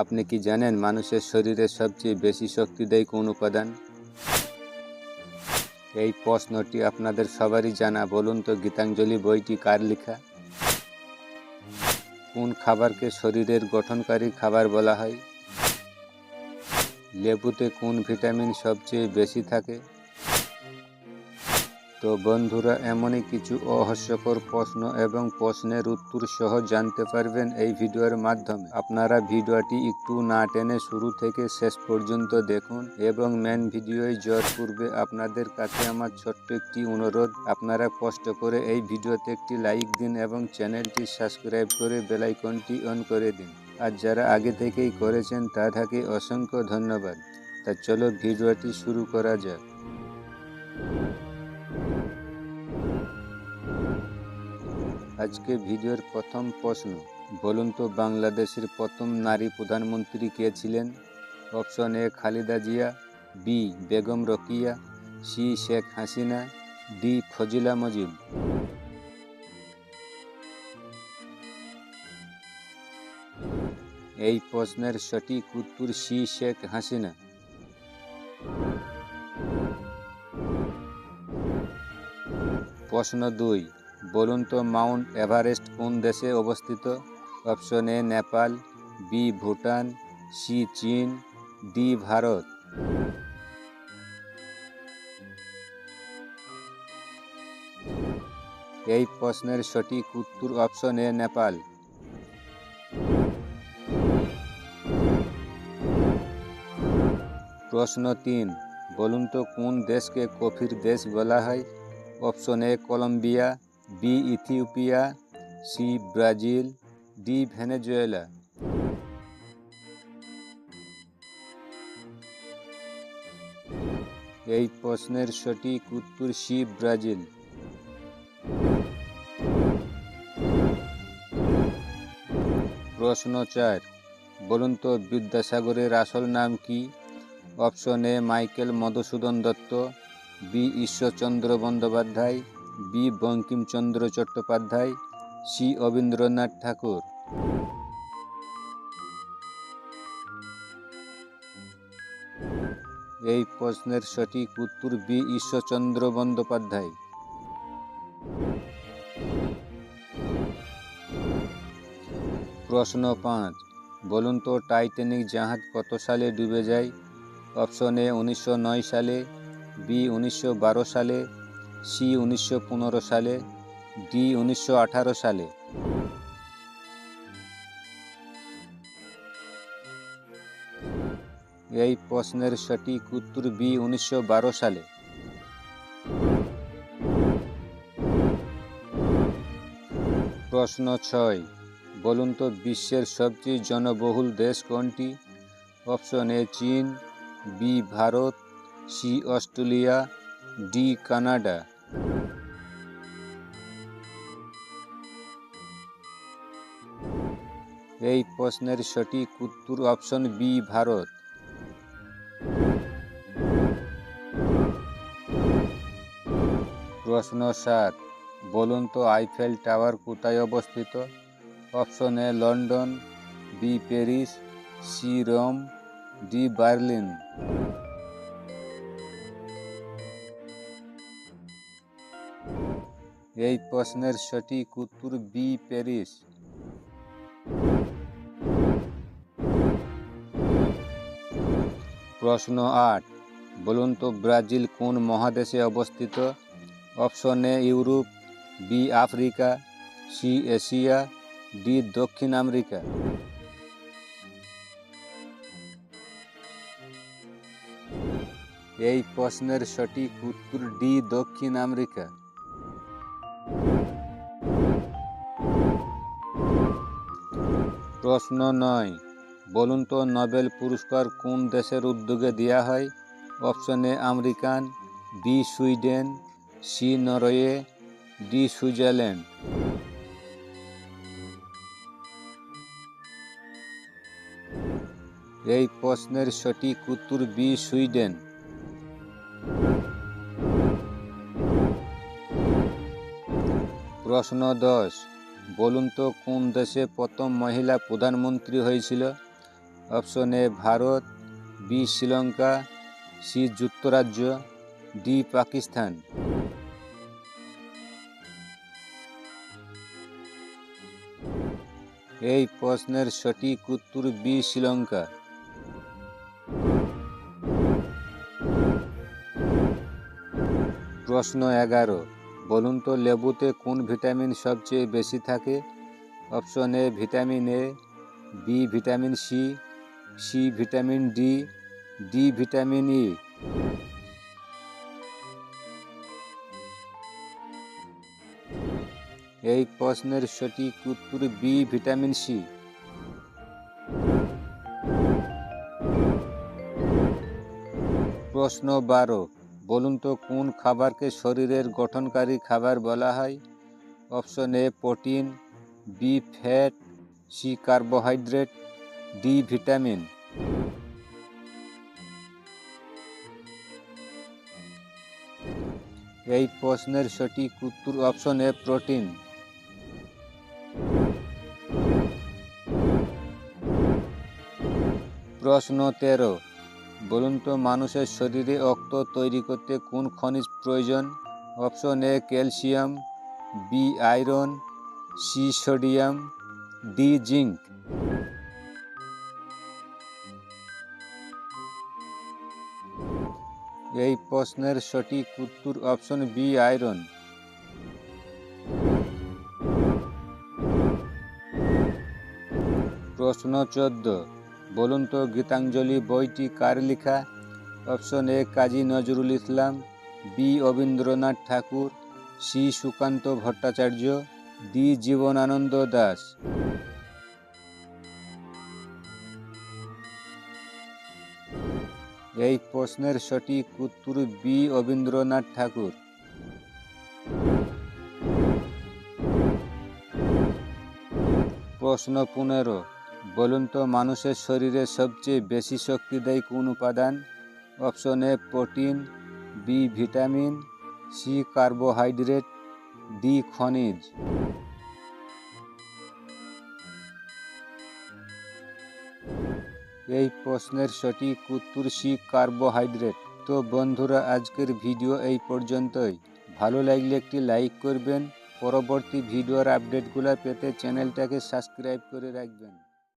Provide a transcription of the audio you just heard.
আপনি কি জানেন মানুষের শরীরে সবচেয়ে বেশি শক্তি দেয় কোন উপাদান? এই প্রশ্নটি আপনাদের সবারই জানা। বলুন তো, গীতাঞ্জলি বইটি কার লেখা? কোন খাবারকে শরীরের গঠনকারী খাবার বলা হয়? লেবুতে কোন ভিটামিন সবচেয়ে বেশি থাকে? তো বন্ধুরা, এমনই কিছু অহাস্যকর প্রশ্ন এবং প্রশ্নের উত্তর সহ জানতে পারবেন এই ভিডিওর মাধ্যমে। আপনারা ভিডিওটি একটু না টেনে শুরু থেকে শেষ পর্যন্ত দেখুন এবং মেন ভিডিওয় জোর পূর্বে আপনাদের কাছে আমার ছোট্ট একটি অনুরোধ। আপনারা কষ্ট করে এই ভিডিওতে একটি লাইক দিন এবং চ্যানেলটি সাবস্ক্রাইব করে বেলাইকনটি অন করে দিন। আর যারা আগে থেকেই করেছেন, তাদেরকে অসংখ্য ধন্যবাদ। তা চলো ভিডিওটি শুরু করা যাক। আজকে ভিডিওর প্রথম প্রশ্ন, বলুন তো বাংলাদেশের প্রথম নারী প্রধানমন্ত্রী কে ছিলেন? Option A, Khaleda Zia, B, Begum Rokeya, C, Sheikh Hasina, D, Fazila Mujib এই প্রশ্নের সঠিক উত্তর সি, শেখ হাসিনা। প্রশ্ন দুই বলুন তো মাউন্ট এভারেস্ট কোন দেশে অবস্থিত? Option A Nepal, B Bhutan, C চীন, ডি ভারত। এই প্রশ্নের সঠিক উত্তর অপশন এ নেপাল। প্রশ্ন তিন, বলুন তো কোন দেশকে কফির দেশ বলা হয়? Option A Colombia B Ethiopia, C Brazil, D Venezuela. এই প্রশ্নের সঠিক উত্তর সি ব্রাজিল। প্রশ্ন চার, বলুন তো বিদ্যাসাগরের আসল নাম কি? Option A, Michael Madhusudan Dutta, B Ishwarchandra Bandyopadhyay B. Bankimchandra Chattopadhyay, C. Abindranath Tagore. এই প্রশ্নের সঠিক উত্তর বি. ঈশ্বরচন্দ্র বন্দ্যোপাধ্যায়। প্রশ্ন পাঁচ, বলুন তো টাইটানিক জাহাজ কত সালে ডুবে যায়? অপশন এ উনিশশো নয় সালে, বি উনিশশো বারো সালে সি উনিশশো পনেরো সালে, ডি উনিশশো আঠারো সালে। এই প্রশ্নের সঠিক উত্তর বি উনিশশো বারো সালে। প্রশ্ন ছয়, বলুন তো বিশ্বের সবচেয়ে জনবহুল দেশ কোনটি? অপশন এ চীন, B Bharat, C Australia, D Canada. এই প্রশ্নের সঠিক উত্তর অপশন বি ভারত। প্রশ্ন সাত, বলুন তো আইফেল টাওয়ার কোথায় অবস্থিত? Option A, London B Paris C Rome D Berlin. এই প্রশ্নের সঠিক উত্তর বি প্যারিস। প্রশ্ন আট। বলুন তো ব্রাজিল কোন মহাদেশে অবস্থিত? Option A Europe, B Africa, C Asia, D দক্ষিণ আমেরিকা। এই প্রশ্নের সঠিক উত্তর ডি দক্ষিণ আমেরিকা। প্রশ্ন নয়। বলুন তো, নোবেল পুরস্কার কোন দেশের উদ্যোগে দেওয়া হয়? Option A, American, B, Sweden, C, Norway, D, Switzerland. এই প্রশ্নের সঠিক উত্তর বি, সুইডেন। প্রশ্ন দশ, বলুন তো কোন দেশে প্রথম মহিলা প্রধানমন্ত্রী হয়েছিল? Option A Bharat, B Sri Lanka, C যুক্তরাজ্য, ডি পাকিস্তান। এই প্রশ্নের সঠিক উত্তর বি শ্রীলঙ্কা। প্রশ্ন এগারো, বলুন তো লেবুতে কোন ভিটামিন সবচেয়ে বেশি থাকে? Option A vitamin A, B vitamin C C vitamin D D vitamin E এই প্রশ্নের সঠিক উত্তর বি ভিটামিন সি প্রশ্ন বারো, বলুন তো কোন খাবারকে শরীরের গঠনকারী খাবার বলা হয়? Option A protein B fat C carbohydrate D vitamin এই প্রশ্নের সঠিক উত্তর অপশন এ প্রোটিন প্রশ্ন তেরো। বলুন তো, মানুষের শরীরে রক্ত তৈরি করতে কোন খনিজ প্রয়োজন? Option A calcium B iron C sodium D zinc এই প্রশ্নের সঠিক উত্তর অপশন বি, আয়রন। প্রশ্ন চোদ্দ, বলুন তো গীতাঞ্জলি বইটি কার লেখা? Option A, Kazi Nazrul Islam, B Rabindranath Tagore, C, Sukanta Bhattacharya, D, Jibanananda Das. এই প্রশ্নের সঠিক উত্তর বি রবীন্দ্রনাথ ঠাকুর। প্রশ্ন পনেরো, বলুন তো মানুষের শরীরে সবচেয়ে বেশি শক্তি দেয় কোন উপাদান? Option A, protein, B, vitamin, C, carbohydrate, D, খনিজ। এই প্রশ্নের সঠিক উত্তর সি কার্বোহাইড্রেট। তো বন্ধুরা, আজকের ভিডিও এই পর্যন্তই। ভালো লাগলে একটি লাইক করবেন। পরবর্তী ভিডিওর আপডেটগুলো পেতে চ্যানেলটাকে সাবস্ক্রাইব করে রাখবেন।